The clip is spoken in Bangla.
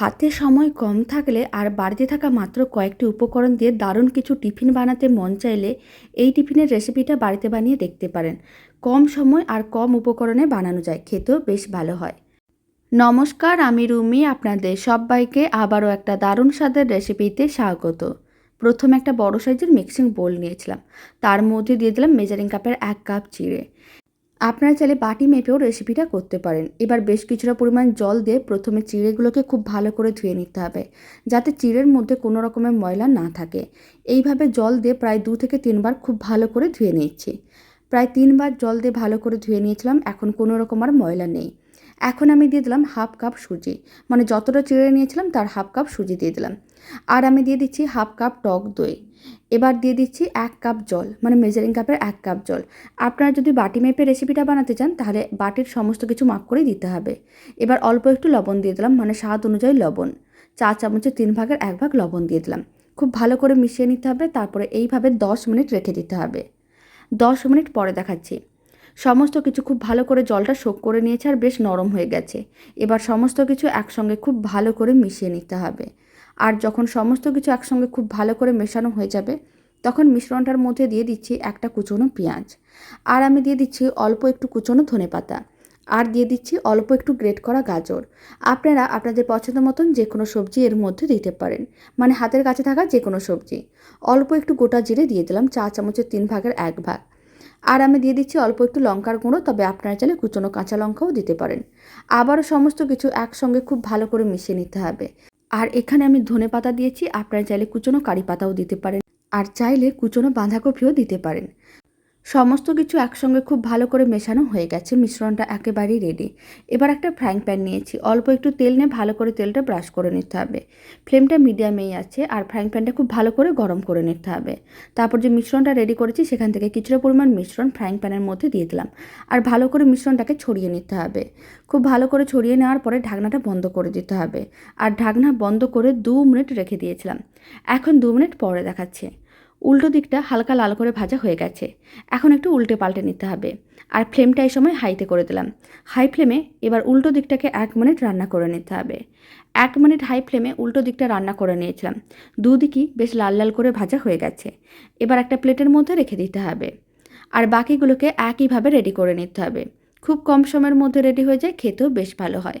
হাতে সময় কম থাকলে আর বাড়িতে থাকা মাত্র কয়েকটি উপকরণ দিয়ে দারুণ কিছু টিফিন বানাতে মন চাইলে এই টিফিনের রেসিপিটা বাড়িতে বানিয়ে দেখতে পারেন। কম সময় আর কম উপকরণে বানানো যায়, খেতেও বেশ ভালো হয়। নমস্কার, আমি রুমি, আপনাদের সবাইকে আবারও একটা দারুণ স্বাদের রেসিপিতে স্বাগত। প্রথমে একটা বড় সাইজের মিক্সিং বোল নিয়েছিলাম। তার মধ্যে দিয়ে দিলাম মেজারিং কাপের এক কাপ চিড়ে আপনারা চাইলে বাটি মেপেও রেসিপিটা করতে পারেন। এবার বেশ কিছুটা পরিমাণ জল দিয়ে প্রথমে চিড়েগুলোকে খুব ভালো করে ধুয়ে নিতে হবে, যাতে চিড়ের মধ্যে কোনো রকমের ময়লা না থাকে। এইভাবে জল দিয়ে প্রায় দু থেকে তিনবার খুব ভালো করে ধুয়ে নিচ্ছি প্রায় তিনবার জল দিয়ে ভালো করে ধুয়ে নিয়েছিলাম, এখন কোনো রকম আর ময়লা নেই। এখন আমি দিয়ে দিলাম হাফ কাপ সুজি। মানে যতটা চিড়ে নিয়েছিলাম, তার হাফ কাপ সুজি দিয়ে দিলাম। আর আমি দিয়ে দিচ্ছি হাফ কাপ টক দই। এবার দিয়ে দিচ্ছি এক কাপ জল মানে মেজারিং কাপের এক কাপ জল। আপনারা যদি বাটি মেপে রেসিপিটা বানাতে চান, তাহলে বাটির সমস্ত কিছু মাপ করেই দিতে হবে। এবার অল্প একটু লবণ দিয়ে দিলাম মানে স্বাদ অনুযায়ী লবণ। চা চামচের তিন ভাগের এক ভাগ লবণ দিয়ে দিলাম। খুব ভালো করে মিশিয়ে নিতে হবে, তারপরে এইভাবে দশ মিনিট রেখে দিতে হবে। দশ মিনিট পরে দেখাচ্ছি। সমস্ত কিছু খুব ভালো করে জলটা শোক করে নিয়েছে আর বেশ নরম হয়ে গেছে। এবার সমস্ত কিছু একসঙ্গে খুব ভালো করে মিশিয়ে নিতে হবে। আর যখন সমস্ত কিছু একসঙ্গে খুব ভালো করে মেশানো হয়ে যাবে, তখন মিশ্রণটার মধ্যে দিয়ে দিচ্ছি একটা কুচনো পেঁয়াজ। আর আমি দিয়ে দিচ্ছি অল্প একটু কুচনো ধনে পাতা। আর দিয়ে দিচ্ছি অল্প একটু গ্রেট করা গাজর। আপনারা আপনাদের পছন্দ মতন যে কোনো সবজি এর মধ্যে দিতে পারেন। মানে হাতের কাছে থাকা যে কোনো সবজি। অল্প একটু গোটা জিরে দিয়ে দিলাম চা চামচের তিন ভাগের এক ভাগ। আর আমি দিয়ে দিচ্ছি অল্প একটু লঙ্কার গুঁড়ো, তবে আপনারা চাইলে কুচনো কাঁচা লঙ্কাও দিতে পারেন। আবারও সমস্ত কিছু একসঙ্গে খুব ভালো করে মিশিয়ে নিতে হবে। আর এখানে আমি ধনে পাতা দিয়েছি, আপনারা চাইলে কুচনো কারি পাতাও দিতে পারেন। আর চাইলে কুচনো বাঁধাকপিও দিতে পারেন। সমস্ত কিছু একসঙ্গে খুব ভালো করে মেশানো হয়ে গেছে। মিশ্রণটা একেবারেই রেডি এবার একটা ফ্রাইং প্যান নিয়েছি। অল্প একটু তেল নিয়ে ভালো করে তেলটা ব্রাশ করে নিতে হবে। ফ্লেমটা মিডিয়ামেই আছে আর ফ্রাইং প্যানটা খুব ভালো করে গরম করে নিতে হবে। তারপর যে মিশ্রণটা রেডি করেছি, সেখান থেকে কিছুটা পরিমাণ মিশ্রণ ফ্রাইং প্যানের মধ্যে দিয়ে দিলাম। আর ভালো করে মিশ্রণটাকে ছড়িয়ে নিতে হবে। খুব ভালো করে ছড়িয়ে নেওয়ার পরে ঢাকনাটা বন্ধ করে দিতে হবে। আর ঢাকনা বন্ধ করে দু মিনিট রেখে দিয়েছিলাম। এখন দু মিনিট পরে দেখাচ্ছে। উল্টো দিকটা হালকা লাল করে ভাজা হয়ে গেছে। এখন একটু উল্টে পাল্টে নিতে হবে। আর ফ্লেমটা এই সময় হাইতে করে দিলাম। হাই ফ্লেমে এবার উল্টো দিকটাকে এক মিনিট রান্না করে নিতে হবে। এক মিনিট হাই ফ্লেমে উল্টো দিকটা রান্না করে নিয়েছিলাম। দুদিকই বেশ লাল লাল করে ভাজা হয়ে গেছে। এবার একটা প্লেটের মধ্যে রেখে দিতে হবে। আর বাকিগুলোকে একইভাবে রেডি করে নিতে হবে। খুব কম সময়ের মধ্যে রেডি হয়ে যায়, খেতেও বেশ ভালো হয়।